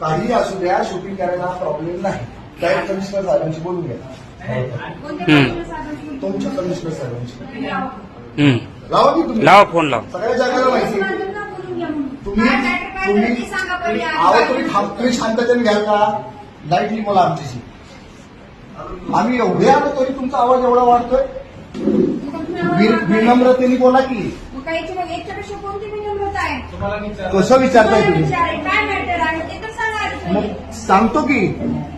काही असू द्या शूटिंग करायला हा प्रॉब्लेम नाही डायरेक्ट कमिशनर साहेबांशी बोलून घ्या? तुमच्या कमिशनर साहेबांशी. तुम्ही लावा. की तुम्ही? लावा फोन लावा. सगळ्या जगाला माहिती. तुम्ही तुम्ही. आवाज तुम्ही तुम्ही शांततेने घ्याल का लाईटली मला आमच्याशी. आम्ही एवढे आलो तरी तुमचा आवाज एवढा वाढतोय. विनम्रतेने बोला की. मग याच्यापेक्षा कोणती आहे? कसं विचारताय तुम्ही? विचार आहे, काय मॅटर आहे ते तर सांगा आधी पहिले. मग सांगतो की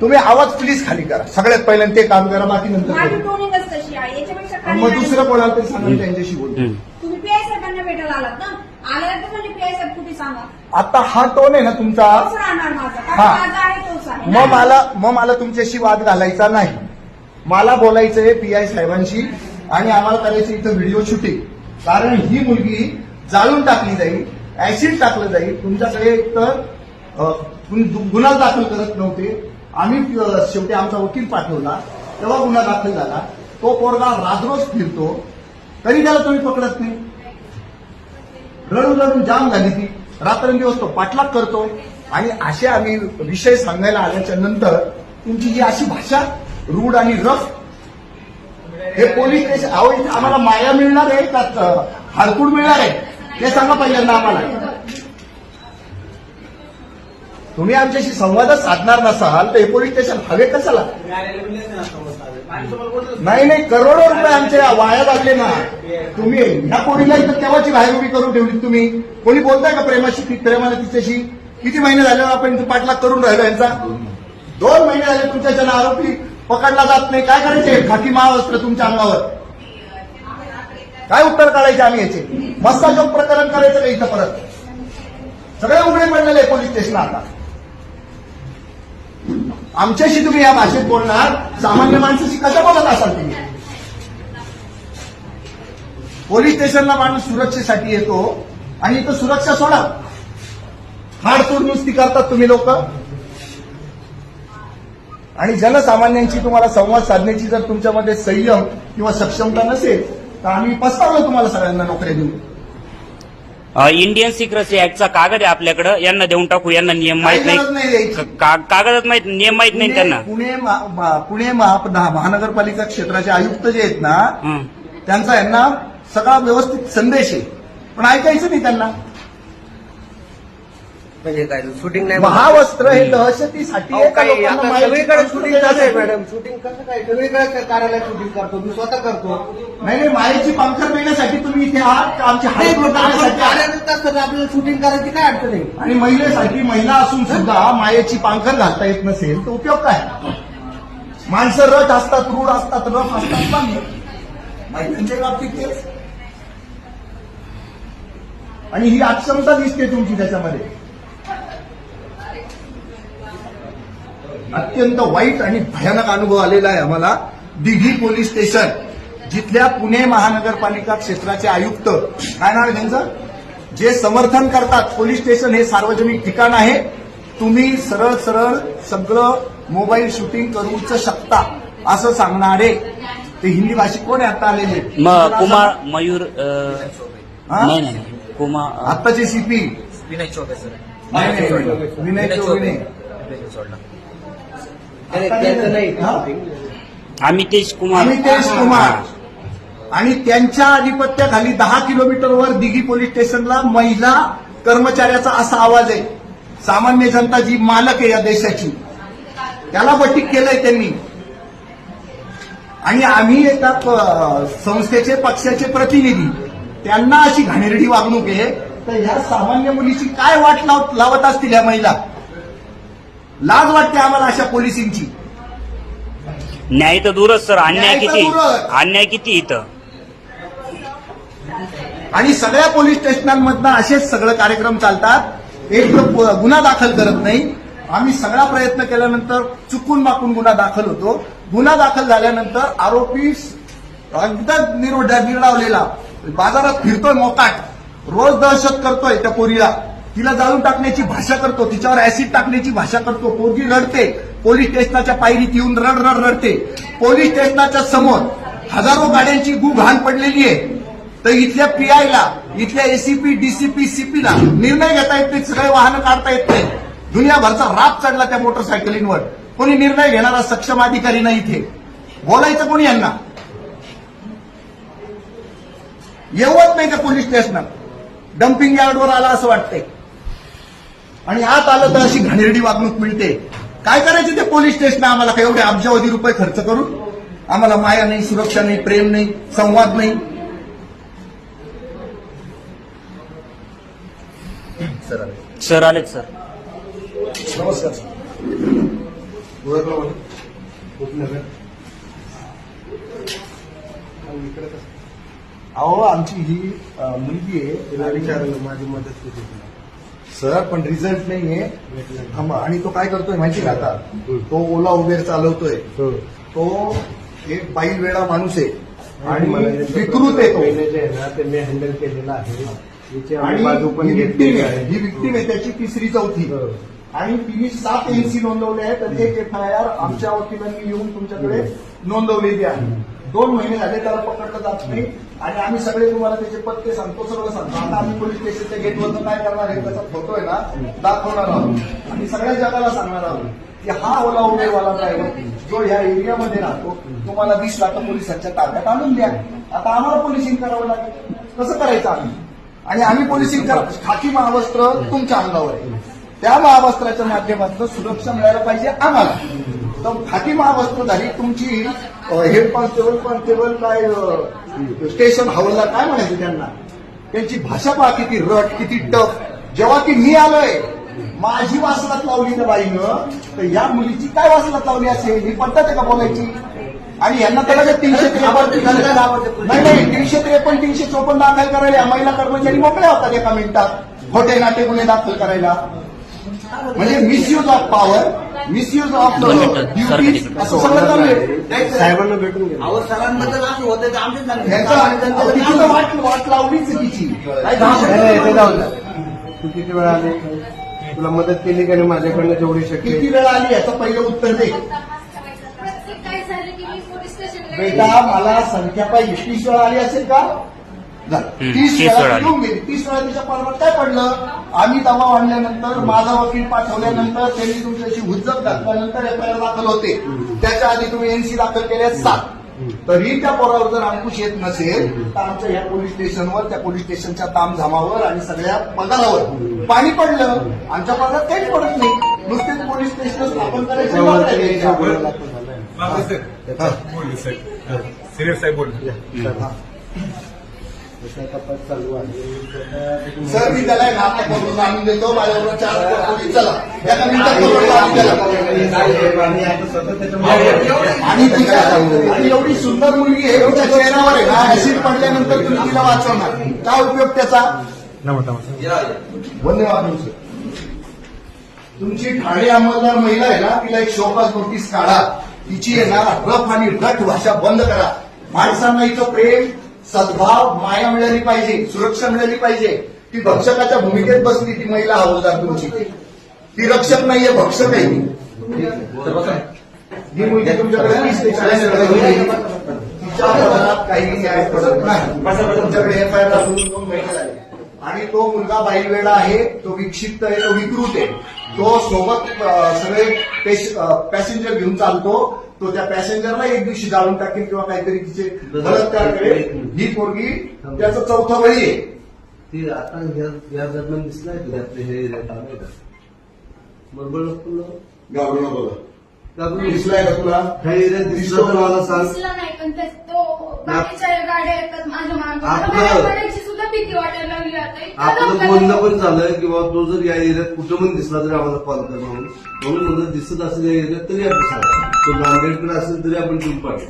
तुम्ही आवाज प्लीज खाली करा. सगळ्यात पहिल्यांदा ते काम करा बाकी नंतर माझी करू. टोनिंगच तशी आहे. याच्यापेक्षा खाली मग. दुसरं कोणाला तरी सांगा मी त्यांच्याशी बोलतो. तुम्ही पीआय साहेबांना भेटायला आलात ना? तर म्हणजे पीआय साहेब कुठे सांगा? आता हा टोन आहे ना तुमचा. तोच राहणार माझा. कारण हा. माझा आहे तोच आहे. मग मला मग मला तुमच्याशी वाद घालायचा नाही. मला बोलायचंय पी आय साहेबांशी आणि आम्हाला करायचं इथं व्हिडिओ शूटिंग कारण ही मुलगी जाळून टाकली जाईल ऍसिड टाकलं जाईल. तुमच्याकडे एक तर दु- गुन्हा दाखल करत नव्हते. आम्ही शेवटी आमचा वकील पाठवला. तेव्हा गुन्हा दाखल झाला. तो पोरगा राजरोज फिरतो. तरी त्याला तुम्ही पकडत नाही. रडून रडून जाम झाली ती. रात्रंदिवस तो पाठलाग करतो. आणि असे आम्ही विषय सांगायला आल्याच्यानंतर तुमची ही अशी भाषा रूढ आणि रफ हे पोलीस स्टेशन अहो इथे आम्हाला माया मिळणार आहे का? हरकूड मिळणार आहे? ते सांगा पहिल्यांदा आम्हाला. तुम्ही आमच्याशी संवादच साधणार नसाल तर हे पोलीस स्टेशन हवे कशाला नाही नाही करोडो रुपये आमचे वाया लागले ना. तुम्ही ह्या पोरीला इथं केव्हाची बाहेर उभी करून ठेवली तुम्ही? कोणी बोलताय का प्रेमाशी प्रेमाला तिच्याशी? किती महिने झाले आपण पाठलाग करून राहिलो यांचा? दोन महिने झाले तुमच्या जन आरोपी पकडला जात नाही. काय करायचे खाकी महावस्त्र तुमच्या अंगावर. काय उत्तर काढायचे आम्ही याचे? मस्ताजोग प्रकरण करायचं का इथं परत? सगळे उघडे पडलेले पोलीस स्टेशन आता. आमच्याशी तुम्ही या भाषेत बोलणार. सामान्य माणसाशी कसं बोलत असाल तुम्ही? पोलीस स्टेशनला माणूस सुरक्षेसाठी येतो आणि इथं सुरक्षा सोडा. हाडतूड नुसती करतात तुम्ही लोक. आणि जनसामान्यांची तुम्हाला संवाद साधण्याची जर तुमच्यामध्ये संयम किंवा सक्षमता नसेल तर आम्ही पस्तावलं तुम्हाला सगळ्यांना नोकऱ्या देऊन. अ, इंडियन सिक्रेसी ऍक्टचा कागद आहे आपल्याकडं. यांना देऊन टाकू. यांना नियम माहीत काही गरज नाही. नाही द्यायची. कागदात माहीत नियम माहीत नाही त्यांना. पुणे पुणे महा- महा- पुणे महा- महानगरपालिका क्षेत्राचे आयुक्त जे आहेत ना हं. त्यांचा यांना सगळा व्यवस्थित संदेश आहे. पण ऐकायचं नाही त्यांना. म्हणजे काय शूटिंग नाही महावस्त्र हे दहशतीसाठी अहो, आहे का काय लोकांना आता माहिती सगळीकडे शूटिंग चालू आहे? मॅडम शूटिंग कसं काय सगळीकडे कार्यालयात शूटिंग करतो मी स्वतः करतो. नाही नाही मायेची पांखर देण्यासाठी तुम्ही इथे आहात का आमची हाईट आपण करण्यासाठी आहात? कार्यालयात असताना आपल्याला शूटिंग करायची काय अडचण आहे? आणि महिलेसाठी महिला असून सुद्धा मायेची पांखर घालता येत नसेल तर उपयोग काय? माणसं रट असतात रूढ असतात रफ असतात पण महिलांच्या बाबतीत तेच आणि ही अक्षमता दिसते तुमची त्याच्यामध्ये. अत्यंत वाईट आणि भयानक अनुभव आलेला आहे आम्हाला. दिघी पोलीस स्टेशन जिथल्या पुणे महानगरपालिका क्षेत्राचे आयुक्त काय नाव आहे त्यांचं? जे समर्थन करतात पोलीस स्टेशन हे सार्वजनिक ठिकाण आहे. तुम्ही सरळ सरळ सगळं मोबाईल शूटिंग करूच शकता असं सांगणारे ते हिंदी भाषिक कोण आहे? आता आलेले. कुमार मयूर. कुमार आत्ताचे सीपी विनय चौबे सर. नाही, नाही, नाही. विनय चौबे सोडला त्याचं नाही हा? अमितेश कुमार. अमितेश कुमार. आणि त्यांच्या आधिपत्याखाली दहा किलोमीटरवर दिघी पोलीस स्टेशनला महिला कर्मचाऱ्याचा असा आवाज आहे. सामान्य जनता जी मालक आहे या देशाची. त्याला बटीक केलंय त्यांनी. आणि आम्ही एका संस्थेचे पक्षाचे प्रतिनिधी. त्यांना अशी घाणेरडी वागणूक आहे. तर ह्या सामान्य मुलीची काय वाट लाव- लावत असतील ह्या महिला? लाज वाटते आम्हाला अशा पोलिसींची. न्याय तर दूरच सर. अन्याय न्याय तर किती? दूरच. अन्याय किती इथं? आणि सगळ्या पोलीस स्टेशनांमधनं असेच सगळं कार्यक्रम चालतात. एक तर प- गुन्हा दाखल करत नाही. आम्ही सगळा प्रयत्न केल्यानंतर चुकून माकून गुन्हा दाखल होतो. गुन्हा दाखल झाल्यानंतर आरोपी एकदम निर- निर्डावलेला बाजारात फिरतोय मोकाट. रोज दहशत करतोय त्या पोरीला. तिला जाळून टाकण्याची भाषा करतो तिच्यावर ऍसिड टाकण्याची भाषा करतो. पोरगी रडते पोलीस स्टेशनाच्या पायरीत येऊन रड रड रडते. पोलीस स्टेशनाच्या समोर हजारो गाड्यांची गु घाण पडलेली आहे. तर इथल्या पीआयला इथल्या एसीपी डीसीपी सीपीला निर्णय घेता येत नाही सगळे वाहनं काढता येत नाही. दुनियाभरचा राप चढला त्या मोटरसायकलींवर कोणी निर्णय घेणारा सक्षम अधिकारी नाही इथे. बोलायचं कोणी यांना? येवत नाही का पोलीस स्टेशनात डम्पिंग यार्डवर आला असं वाटतंय. आणि आत आलं तर अशी घाणेरडी वागणूक मिळते. काय करायचे ते पोलीस स्टेशन आम्हाला काय एवढे अब्जावधी रुपये खर्च करून? आम्हाला माया नाही सुरक्षा नाही प्रेम नाही संवाद नाही. सर सर आलेत सर. नमस्कार सर. ओळखलं मला? उपनगर इकडे कसं अहो आमची ही मुलगी तिला आहे विचारलं माझी मदत किती तुला सर पण रिझल्ट नाहीये? थांबा आणि तो काय करतोय माहिती का आता. तो ओला उबेर चालवतोय. हो. तो एक बाईल वेळा माणूस आहे. आणि विकृत आहे ना ते मी हँडल केलेलं आहे. आणि ही विक्टीम आहे. त्याची तिसरी चौथी. आणि तिने सात एनसी नोंदवले आहेत. आणि एक एफ आय आर आमच्या वकिलांनी येऊन तुमच्याकडे नोंदवलेली आहे. दोन महिने झाले त्याला पकडलं जात नाही. आणि आम्ही सगळे तुम्हाला त्याचे पत्ते सांगतो सर्व सांगतो. आता आम्ही पोलीस स्टेशनच्या गेटवर काय करणार आहे त्याचा फोटो आहे ना दाखवणार आहोत. आणि सगळ्या जगाला सांगणार आहोत की हा ओला उबेवाला ड्रायव्हर जो ह्या एरियामध्ये राहतो तुम्हाला वीस लाख पोलिसांच्या ताब्यात आणून द्या. आता आम्हाला पोलिसिंग करावं लागेल. कसं करायचं आम्ही? आणि आम्ही पोलिसिंग करा. खाकी महावस्त्र तुमच्या अंगावर आहे. त्या महावस्त्राच्या माध्यमातून सुरक्षा मिळायला पाहिजे आम्हाला. तर खाकी महावस्त्रधारी तुमची हेड कॉन्स्टेबल कॉन्स्टेबल काय स्टेशन हवलदार काय म्हणायचं त्यांना? त्यांची भाषा पहा किती रट किती टफ. जेव्हा की मी आलोय माझी वासनात लावली त्या बाईनं तर या मुलीची काय वासनात लावली असेल? ही पद्धत आहे का बोलायची? आणि यांना लगेच तीनशे त्रेपन्न नाही नाही तीनशे त्रेपन्न तीनशे चोपन्न दाखल करायला महिला कर्मचारी मोकळ्या होतात एका मिनिटात. खोटे नाटे गुन्हे दाखल करायला. म्हणजे misuse of power misuse of duties तिकडे. असं सगळं चालू आहे साहेबांना भेटून अहो सरांबद्दल असं होतं वाट वाट लावलीच तिची. ते किती वेळा आले? तुला मदत केली का नाही? माझ्याकडनं जेवढी शक्य किती वेळा आली? याचं पहिलं उत्तर दे. प्रत्येक काय झालं की मी पोलीस स्टेशनला बेटा मला संख्या पाहिजे तीस वेळा आली असेल का? तीस तीस वेळा गेली तीस वेळा तिच्या पालवात काय पडलं आम्ही दबाव आणल्यानंतर माझा वकील पाठवल्यानंतर त्यांनी तुमच्याशी हुज्जत घातल्यानंतर एफ आय आर दाखल होते त्याच्या आधी तुम्ही एनसी दाखल केल्या सात तरी त्या पोरावर जर अंकुश येत नसेल तर आमच्या ह्या पोलीस स्टेशनवर त्या पोलीस स्टेशनच्या तामझामावर आणि सगळ्या पगारावर पाणी पडलं आमच्या पगारात काहीच पडत नाही नुसतेच पोलीस स्टेशन स्थापन करायचे. सिनियर साहेब बोल तपास चालू आहे. सर मी त्याला आणून देतो. माझ्याबरोबर चार चला. आणून द्यायला. आणि तिच्या एवढी सुंदर मुलगी आहे. चेहऱ्यावर आहे ना ऍसिड पडल्यानंतर तुम्ही तिला वाचवणार. काय उपयोग त्याचा? धन्यवाद सर तुमची ठाणे अंमलदार महिला आहे ना तिला एक शोकास नोटीस काढा. तिची ना रफ आणि रट भाषा बंद करा. माणसांना इथं प्रेम सद्भाव माया मिळाली पाहिजे सुरक्षा मिळाली पाहिजे. ती भक्षकाच्या भूमिकेत बसली ती महिला हवलदार तुमची. ती रक्षक नाहीये भक्षक आहे ती. ही मुलगी तुमच्याकडे तिच्या पदरात काही न्याय पडत नाही. तुमच्याकडे एफ आय दोन महिने झाले. आणि तो मुलगा बाईलवेडा आहे तो विक्षिप्त आहे तो विकृत आहे. तो सोबत सगळे पॅसेंजर घेऊन चालतो. तो त्या पॅसेंजरला एक दिवशी जाळून टाकेल किंवा काहीतरी तिचे बलात्कार करेल. ही पोरगी त्याचं चौथं बळी आहे. ती आता या दरम्यान दिसलाय तुला आपले हे बरोबर तुला? घाबरू नको दिसलाय का तुला? काही एरियात दिसलं तर मला सांग. दिसला नाही पण ते- तो बाकीच्या गाड्या येतात माझ्या मागे. आपलं- भीती वाटायला लागली आपलं बोलणं. पण झालं किंवा तो जर या एरियात कुठं पण दिसला तरी आम्हाला कॉल कर म्हणून. म्हणून म्हणलं दिसत असेल या एरियात तरी आपण सांगा. तो नांदेडकडे असेल तरी आपण टीम पाठवू.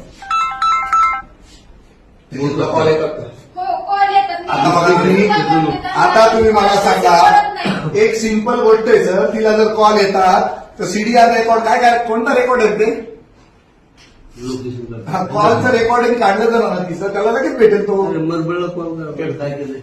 तुला कॉल येतात का? हो कॉल येतात. आता बघा तुम्ही येतात. आता तुम्ही मला सांगा. एक सिंपल गोष्ट आहे सर तिला जर कॉल येतात तर सीडीआर रेकॉर्ड काय काय कोणता रेकॉर्ड आहे ते? लोकेशन हा, कॉलचं रेकॉर्डिंग काढलं जर ना तिचं त्याला लगेच भेटेल तो. मरबळला कॉल करा. काय केलंय?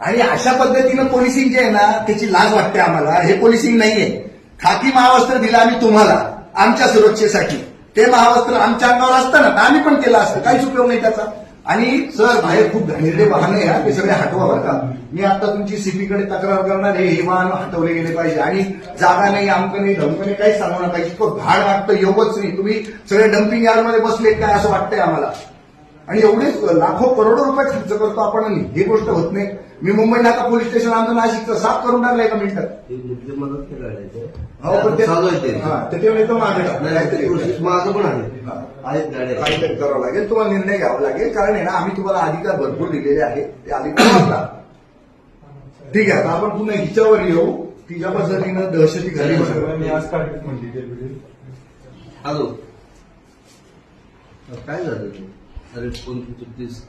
आणि अशा पद्धतीनं पोलिसिंग जे आहे ना त्याची लाज वाटते आम्हाला. हे पोलिसिंग नाहीये. खाकी महावस्त्र दिलं आम्ही तुम्हाला आमच्या सुरक्षेसाठी. ते महावस्त्र आमच्या अंगावर असतं ना तर आम्ही पण केलं असतं. काहीच उपयोग नाही त्याचा. आणि सर बाहेर खूप घाणेरडे वाहन आहे हा, ते सगळे हटवा बरं का. मी आता तुमची सीपीकडे तक्रार करणार आहे हे वाहन हटवले गेले पाहिजे. आणि जागा नाही आमकं नाही धमकं नाही काहीच सांगू नका. इतकं घाण वाटतं योगच नाही. तुम्ही सगळे डम्पिंग यार्डमध्ये बसले काय असं वाटतंय आम्हाला? आणि एवढेच लाखो करोडो रुपये खर्च करतो आपण आणि ही गोष्ट होत नाही. मी मुंबई नाका पोलीस स्टेशन आमचं नाशिकचं साफ करून टाकलं एका मिनिटात एक मुद्दे मदत ते हो पण ते चालू आहे ते हा, ते तेवढं येतो मागे टाकलं. नाही, ते काहीतरी प्रोसेस पण आहे हा. आहेत गाड्या काहीतरी करावं लागेल तुम्हाला निर्णय घ्यावा लागेल कारण आहे ना आम्ही तुम्हाला अधिकार भरपूर दिलेले आहेत ते अधिकार वापरा. ठीक आहे आता आपण पुन्हा हिच्यावर येऊ तिच्या पद्धतीनं दहशती घरी. मी आज काढली म्हणली. हॅलो काय झालं ते? अरे फोन चुकतीस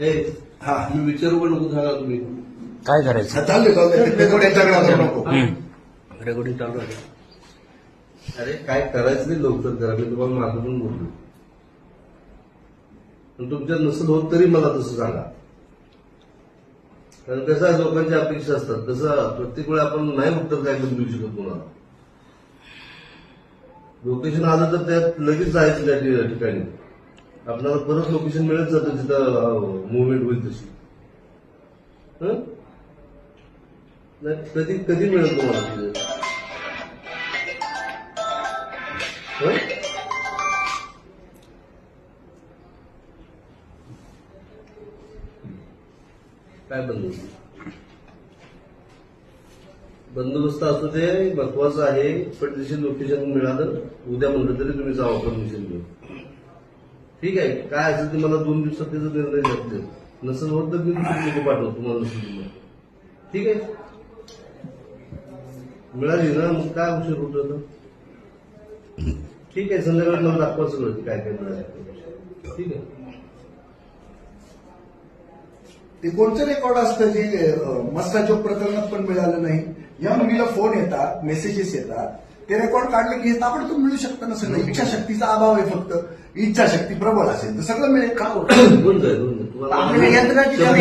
ए हा. मी विचारू पण नको सांगा तुम्ही. काय करायचं? हा, चाललंय नको. हम्म. रेकॉर्डिंग चालू आहे. अरे काय करायचं नाही लवकर करा मी तुम्हाला माझं पण बोललो. पण तुमच्यात नसेल होत तरी मला तसं सांगा. कारण कसं आहे लोकांच्या अपेक्षा असतात. तसं प्रत्येक वेळा आपण नाही उत्तर काय करून देऊ शकत कोणाला. लोकेशन आलं तर त्यात लगेच जायचं त्या ठिकाणी. आपल्याला परत लोकेशन मिळत जातं जिथं मुवमेंट होईल तशी. नाही, कधी कधी मिळेल तुम्हाला तिथे? काय बंदोबस्त? बंदोबस्त असू दे महत्वाचं आहे पण तशी लोकेशन मिळालं उद्या म्हणलं तरी तुम्ही जावा परमिशन घेऊन. ठीक आहे. काय असेल ते मला दोन दिवसात त्याचा निर्णय लागते नसेल होत तर मी लोक पाठवतो तुम्हाला नसेल ठीक आहे? मिळाली ना? मग काय उशीर होत ठीक आहे. संध्याकाळी मला दाखवा सगळं ते काय काय मिळालं ठीक आहे. ते कोणतं रेकॉर्ड असतं जे अं, मस्ताच्या प्रकरणात पण मिळालं नाही? या मुलीला फोन येतात मेसेजेस येतात. ते रेकॉर्ड काढले की हे ताबडतोब मिळू शकतं ना सगळं. इच्छाशक्तीचा अभाव आहे फक्त. इच्छाशक्ती प्रबळ असेल तर सगळं मिळेल. का कमी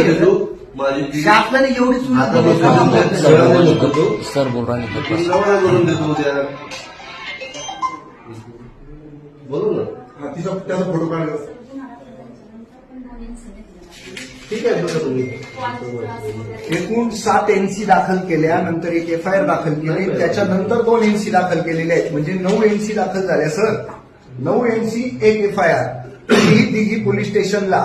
आहे. माझी ती- शासनाने एवढी सुविधा आता दिली बघा. सर बोल राहिले आपण लवडा करून देतो उद्या. बोलू ना. हा, तिचा त्याचा फोटो काढला. ठीक आहे बघा तुम्ही. एकूण सात एनसी दाखल केल्या नंतर एक एफ आय आर दाखल केली त्याच्यानंतर दोन एनसी दाखल केलेले आहेत. म्हणजे नऊ एनसी दाखल झाल्या सर. नऊ एनसी एक एफ आय आर. ही तिघी पोलीस स्टेशनला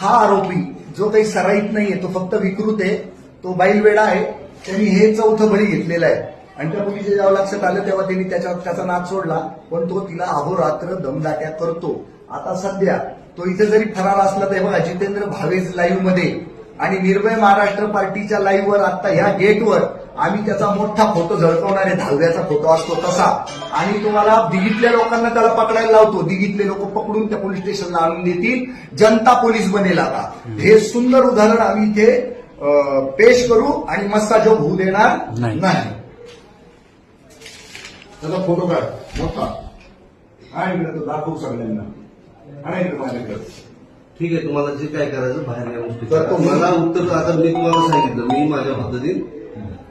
हा आरोपी जो काही सराईत नाहीये तो फक्त विकृत आहे तो बैलवेडा आहे त्यांनी हे चौथं बळी घेतलेलं आहे. आणि त्या मुलीच्या जेव्हा लक्षात आलं तेव्हा त्यांनी त्याच्या त्याचा नाद सोडला पण तो तिला अहोरात्र दमदाट्या करतो. आता सध्या तो इथे जरी फरार असला तेव्हा बघा जितेंद्र भावेज लाईव्हमध्ये आणि निर्भय महाराष्ट्र पार्टीच्या लाईव्हवर आता ह्या गेटवर आम्ही त्याचा मोठा फोटो झळकवणारे दहाव्याचा फोटो असतो तसा. आणि तुम्हाला दिघीतल्या लोकांना त्याला पकडायला लावतो. दिघीतले लोक पकडून त्या पोलीस स्टेशनला आणून देतील. जनता पोलीस बनेल आता. हे सुंदर उदाहरण आम्ही इथे पेश करू आणि मस्ता जो होऊ देणार नाही. त्याचा फोटो काढ. मोठा. आणि इकडे तो दाखवू सगळ्यांना. आणि इकडे माझ्याकडे. ठीक आहे तुम्हाला जे काय करायचं बाहेर या गोष्टी मला उत्तर आता मी तुम्हाला सांगितलं. मी माझ्या पद्धतीने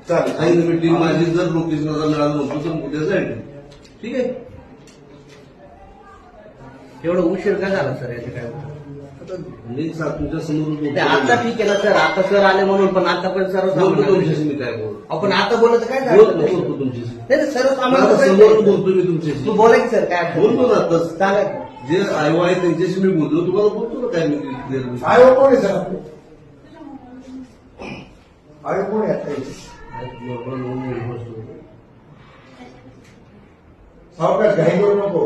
चालेल सांगितलं मी टीम माझी जर लोकेशनला मिळालं म्हणतो तर उद्या जाईल ठीक आहे एवढं उशीर का झाला सर याचं काय आता मी सा- तुमच्यासमोर ते आता ठीक आहे ना सर आता सर आले म्हणून पण आतापर्यंत सर्व बोलतो तुमच्याशी मी काय बोल आपण आता बोलत काय झालं बोलतो नाही बोलतो तुमच्याशी नाही, सर्व आता समोर? बोलतो मी तुमच्याशी तू बोला की सर काय बोलतो. ना आताच सांगा की. जे आयो आहे त्यांच्याशी मी बोलतो तुम्हाला बोलतो ना काय मी. आयोग कोण आहे सर आपले आयोग कोण आहे आता इथे? सावकाश घाई करू नको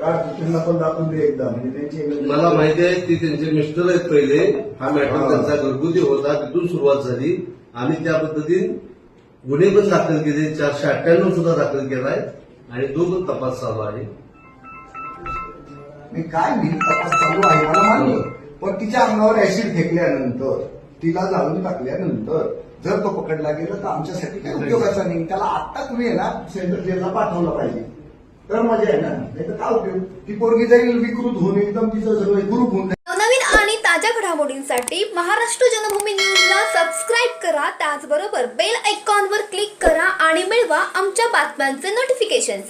का त्यांना पण दाखवून दे एकदा म्हणजे त्यांची मला माहिती आहे की त्यांचे मिस्टर आहेत पहिले. हा मॅटर. त्यांचा घरगुती होता. तिथून सुरुवात झाली. आम्ही त्या पद्धतीने गुन्हे पण दाखल केले. चारशे अठ्ठ्याण्णव सुद्धा दाखल केलाय. आणि तो पण तपास चालू आहे. मी काय मी तपास चालू आहे मला मान्य. पण तिच्या अंगावर ऍसिड फेकल्यानंतर तिला जाळून टाकल्यानंतर जर तो पकडला गेला तर आमच्यासाठी काही उपयोगाचा नाही. त्याला आत्ता तुम्ही आहे ना सेंट्रल जेलला पाठवलं पाहिजे. तर मजा येणार नाही. तर काय उपयोग? ती पोरगी जाईल विकृत होऊन एकदम तिचं सगळं ग्रुप होऊन नवनवीन आणि ताज्या घडामोडींसाठी महाराष्ट्र जनभूमी न्यूजला सबस्क्राईब करा. त्याचबरोबर बेल आयकॉनवर क्लिक करा आणि मिळवा आमच्या बातम्यांचे नोटिफिकेशन